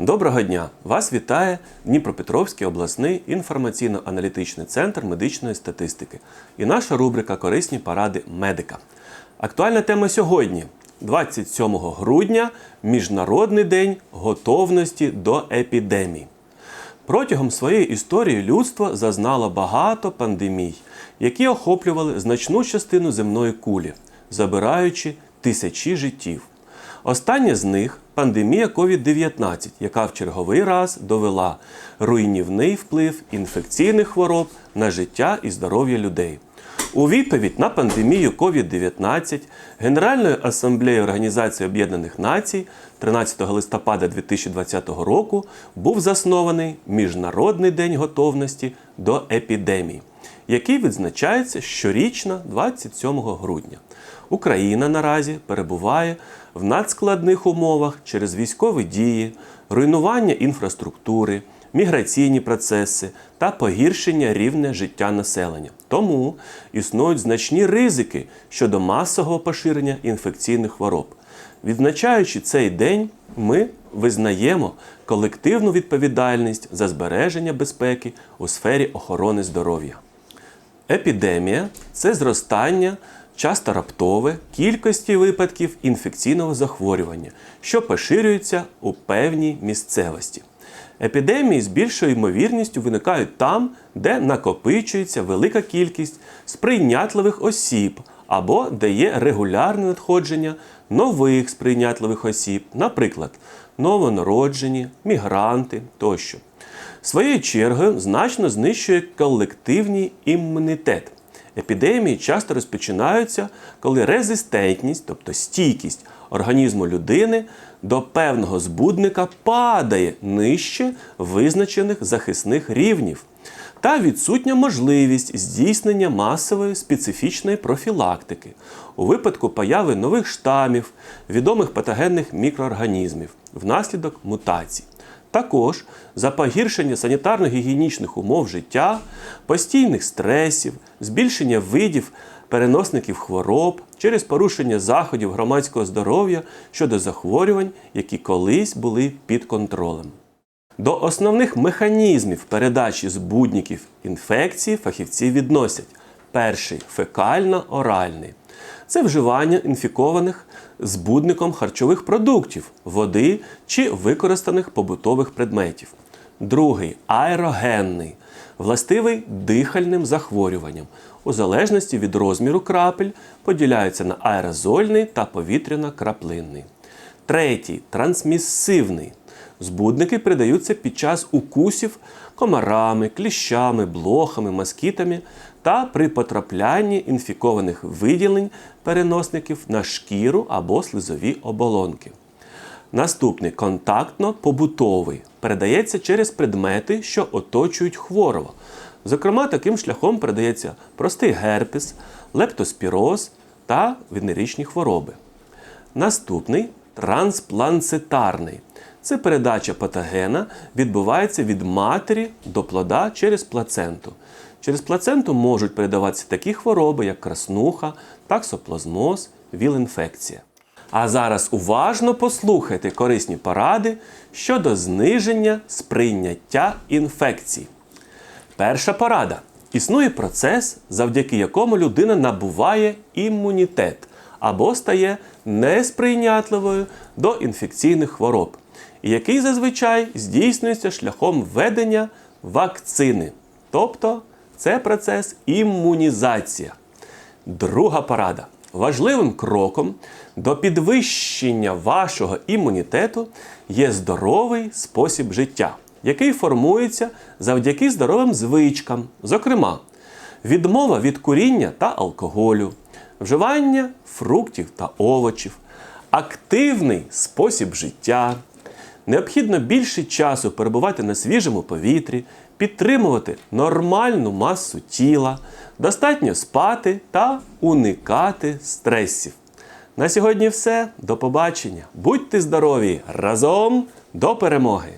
Доброго дня! Вас вітає Дніпропетровський обласний інформаційно-аналітичний центр медичної статистики і наша рубрика Корисні поради медика. Актуальна тема сьогодні, 27 грудня, Міжнародний день готовності до епідемій. Протягом своєї історії людство зазнало багато пандемій, які охоплювали значну частину земної кулі, забираючи тисячі життів. Остання з них пандемія COVID-19, яка в черговий раз довела руйнівний вплив інфекційних хвороб на життя і здоров'я людей. У відповідь на пандемію COVID-19 Генеральною асамблеєю Організації Об'єднаних Націй 13 листопада 2020 року був заснований Міжнародний день готовності до епідемій, який відзначається щорічно 27 грудня. Україна наразі перебуває в надскладних умовах через військові дії, руйнування інфраструктури, міграційні процеси та погіршення рівня життя населення. Тому існують значні ризики щодо масового поширення інфекційних хвороб. Відзначаючи цей день, ми визнаємо колективну відповідальність за збереження безпеки у сфері охорони здоров'я. Епідемія це зростання, часто раптове, кількості випадків інфекційного захворювання, що поширюється у певній місцевості. Епідемії з більшою ймовірністю виникають там, де накопичується велика кількість сприйнятливих осіб або де є регулярне надходження нових сприйнятливих осіб, наприклад, новонароджені, мігранти тощо. Своєю чергою значно знищує колективний імунітет. Епідемії часто розпочинаються, коли резистентність, тобто стійкість організму людини до певного збудника падає нижче визначених захисних рівнів та відсутня можливість здійснення масової специфічної профілактики у випадку появи нових штамів, відомих патогенних мікроорганізмів внаслідок мутацій. Також за погіршення санітарно-гігієнічних умов життя, постійних стресів, збільшення видів переносників хвороб через порушення заходів громадського здоров'я щодо захворювань, які колись були під контролем. До основних механізмів передачі збудників інфекції фахівці відносять перший фекально-оральний. Це вживання інфікованих збудником харчових продуктів, води чи використаних побутових предметів. Другий аерогенний, властивий дихальним захворюванням. У залежності від розміру крапель поділяються на аерозольний та повітряно-краплинний. Третій трансмісивний. Збудники передаються під час укусів комарами, кліщами, блохами, москітами та при потраплянні інфікованих виділень переносників на шкіру або слизові оболонки. Наступний контактно-побутовий передається через предмети, що оточують хворого. Зокрема, таким шляхом передається простий герпес, лептоспіроз та венеричні хвороби. Наступний транспланцитарний. Це передача патогена відбувається від матері до плода через плаценту. Через плаценту можуть передаватися такі хвороби, як краснуха, таксоплазмоз, віл-інфекція. А зараз уважно послухайте корисні поради щодо зниження сприйняття інфекцій. Перша порада. Існує процес, завдяки якому людина набуває імунітет або стає несприйнятливою до інфекційних хвороб, який зазвичай здійснюється шляхом введення вакцини. Тобто це процес імунізація. Друга порада. Важливим кроком до підвищення вашого імунітету є здоровий спосіб життя, який формується завдяки здоровим звичкам, зокрема, відмова від куріння та алкоголю, вживання фруктів та овочів, активний спосіб життя. Необхідно більше часу перебувати на свіжому повітрі, підтримувати нормальну масу тіла, достатньо спати та уникати стресів. На сьогодні все. До побачення. Будьте здорові! Разом до перемоги!